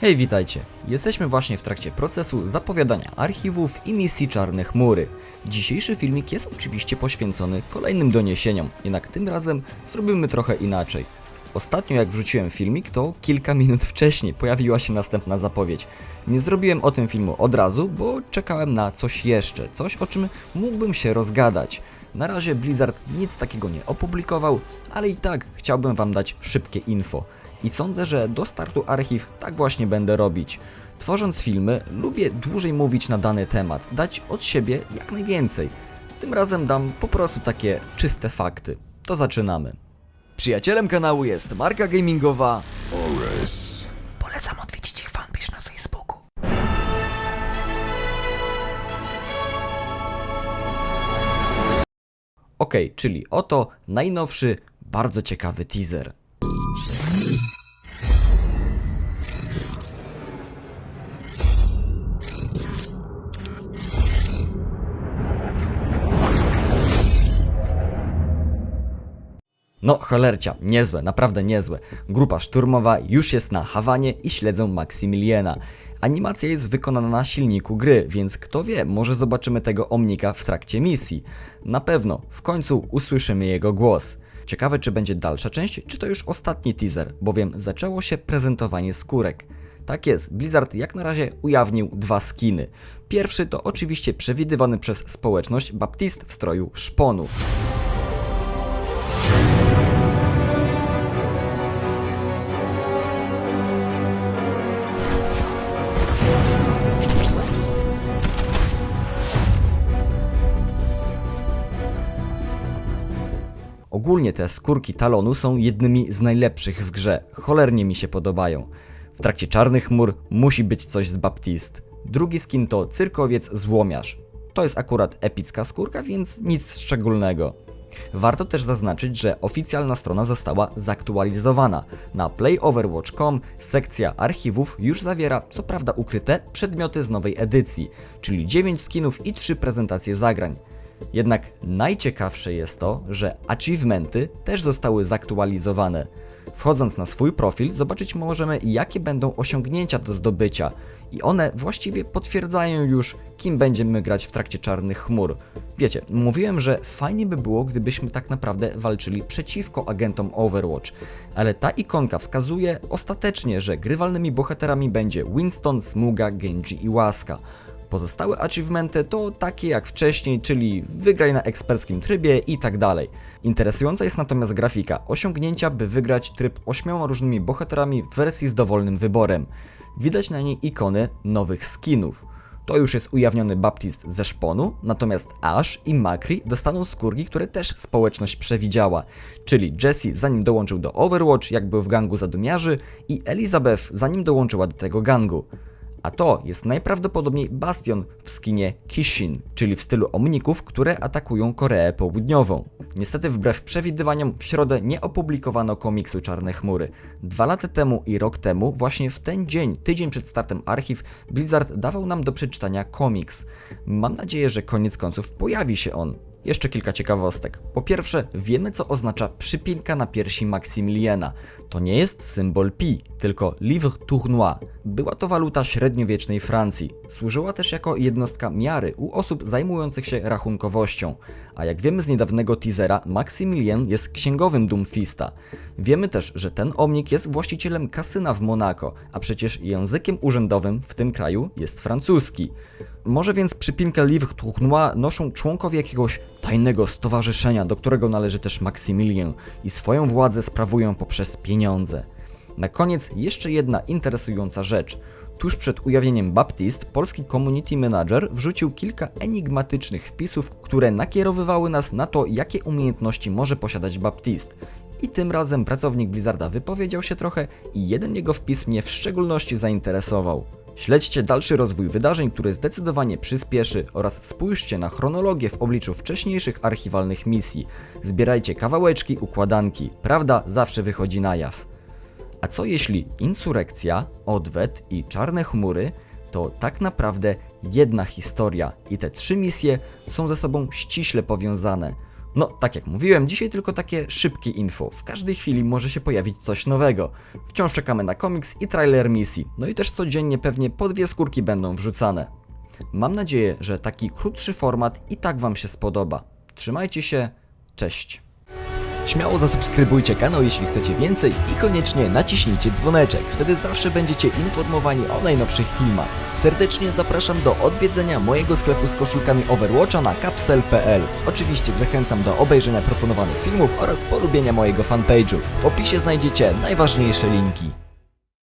Hej, witajcie! Jesteśmy właśnie w trakcie procesu zapowiadania archiwów i misji Czarne Chmury. Dzisiejszy filmik jest oczywiście poświęcony kolejnym doniesieniom, jednak tym razem zrobimy trochę inaczej. Ostatnio jak wrzuciłem filmik, to kilka minut wcześniej pojawiła się następna zapowiedź. Nie zrobiłem o tym filmu od razu, bo czekałem na coś jeszcze, coś o czym mógłbym się rozgadać. Na razie Blizzard nic takiego nie opublikował, ale i tak chciałbym Wam dać szybkie info. I sądzę, że do startu archiw tak właśnie będę robić. Tworząc filmy, lubię dłużej mówić na dany temat, dać od siebie jak najwięcej. Tym razem dam po prostu takie czyste fakty. To zaczynamy. Przyjacielem kanału jest marka gamingowa. Oris. Okej, czyli oto najnowszy, bardzo ciekawy teaser. No, cholercia, niezłe, naprawdę niezłe. Grupa szturmowa już jest na Hawanie i śledzą Maximiliana. Animacja jest wykonana na silniku gry, więc kto wie, może zobaczymy tego Omnika w trakcie misji. Na pewno, w końcu usłyszymy jego głos. Ciekawe, czy będzie dalsza część, czy to już ostatni teaser, bowiem zaczęło się prezentowanie skórek. Tak jest, Blizzard jak na razie ujawnił dwa skiny. Pierwszy to oczywiście przewidywany przez społeczność Baptist w stroju szponu. Ogólnie te skórki talonu są jednymi z najlepszych w grze. Cholernie mi się podobają. W trakcie czarnych chmur musi być coś z Baptist. Drugi skin to cyrkowiec złomiarz. To jest akurat epicka skórka, więc nic szczególnego. Warto też zaznaczyć, że oficjalna strona została zaktualizowana. Na playoverwatch.com sekcja archiwów już zawiera, co prawda ukryte, przedmioty z nowej edycji, czyli 9 skinów i 3 prezentacje zagrań. Jednak najciekawsze jest to, że achievementy też zostały zaktualizowane. Wchodząc na swój profil, zobaczyć możemy, jakie będą osiągnięcia do zdobycia, i one właściwie potwierdzają już, kim będziemy grać w trakcie czarnych chmur. Wiecie, mówiłem, że fajnie by było, gdybyśmy tak naprawdę walczyli przeciwko agentom Overwatch, ale ta ikonka wskazuje ostatecznie, że grywalnymi bohaterami będzie Winston, Smuga, Genji i Łaska. Pozostałe achievementy to takie jak wcześniej, czyli wygraj na eksperckim trybie i tak dalej. Interesująca jest natomiast grafika osiągnięcia, by wygrać tryb ośmioma różnymi bohaterami w wersji z dowolnym wyborem. Widać na niej ikony nowych skinów. To już jest ujawniony Baptist ze szponu, natomiast Ash i Makri dostaną skórki, które też społeczność przewidziała. Czyli Jesse zanim dołączył do Overwatch, jak był w gangu zadumiarzy i Elizabeth zanim dołączyła do tego gangu. A to jest najprawdopodobniej bastion w skinie Kishin, czyli w stylu omników, które atakują Koreę Południową. Niestety wbrew przewidywaniom w środę nie opublikowano komiksu Czarne Chmury. Dwa lata temu i rok temu, właśnie w ten dzień, tydzień przed startem archiw, Blizzard dawał nam do przeczytania komiks. Mam nadzieję, że koniec końców pojawi się on. Jeszcze kilka ciekawostek. Po pierwsze, wiemy co oznacza przypinka na piersi Maximiliana. To nie jest symbol pi, tylko livre tournois. Była to waluta średniowiecznej Francji. Służyła też jako jednostka miary u osób zajmujących się rachunkowością. A jak wiemy z niedawnego teasera, Maximilian jest księgowym Doomfista. Wiemy też, że ten omnik jest właścicielem kasyna w Monako, a przecież językiem urzędowym w tym kraju jest francuski. Może więc przypinkę Livre Tournois noszą członkowie jakiegoś tajnego stowarzyszenia, do którego należy też Maximilien i swoją władzę sprawują poprzez pieniądze. Na koniec jeszcze jedna interesująca rzecz. Tuż przed ujawnieniem Baptist, polski community manager wrzucił kilka enigmatycznych wpisów, które nakierowywały nas na to, jakie umiejętności może posiadać Baptist. I tym razem pracownik Blizzarda wypowiedział się trochę i jeden jego wpis mnie w szczególności zainteresował. Śledźcie dalszy rozwój wydarzeń, który zdecydowanie przyspieszy oraz spójrzcie na chronologię w obliczu wcześniejszych archiwalnych misji. Zbierajcie kawałeczki układanki, prawda zawsze wychodzi na jaw. A co jeśli insurekcja, odwet i czarne chmury to tak naprawdę jedna historia i te trzy misje są ze sobą ściśle powiązane? No, tak jak mówiłem, dzisiaj tylko takie szybkie info. W każdej chwili może się pojawić coś nowego. Wciąż czekamy na komiks i trailer misji. No i też codziennie pewnie po dwie skórki będą wrzucane. Mam nadzieję, że taki krótszy format i tak Wam się spodoba. Trzymajcie się, cześć. Śmiało zasubskrybujcie kanał, jeśli chcecie więcej i koniecznie naciśnijcie dzwoneczek. Wtedy zawsze będziecie informowani o najnowszych filmach. Serdecznie zapraszam do odwiedzenia mojego sklepu z koszulkami Overwatcha na capsel.pl. Oczywiście zachęcam do obejrzenia proponowanych filmów oraz polubienia mojego fanpage'u. W opisie znajdziecie najważniejsze linki.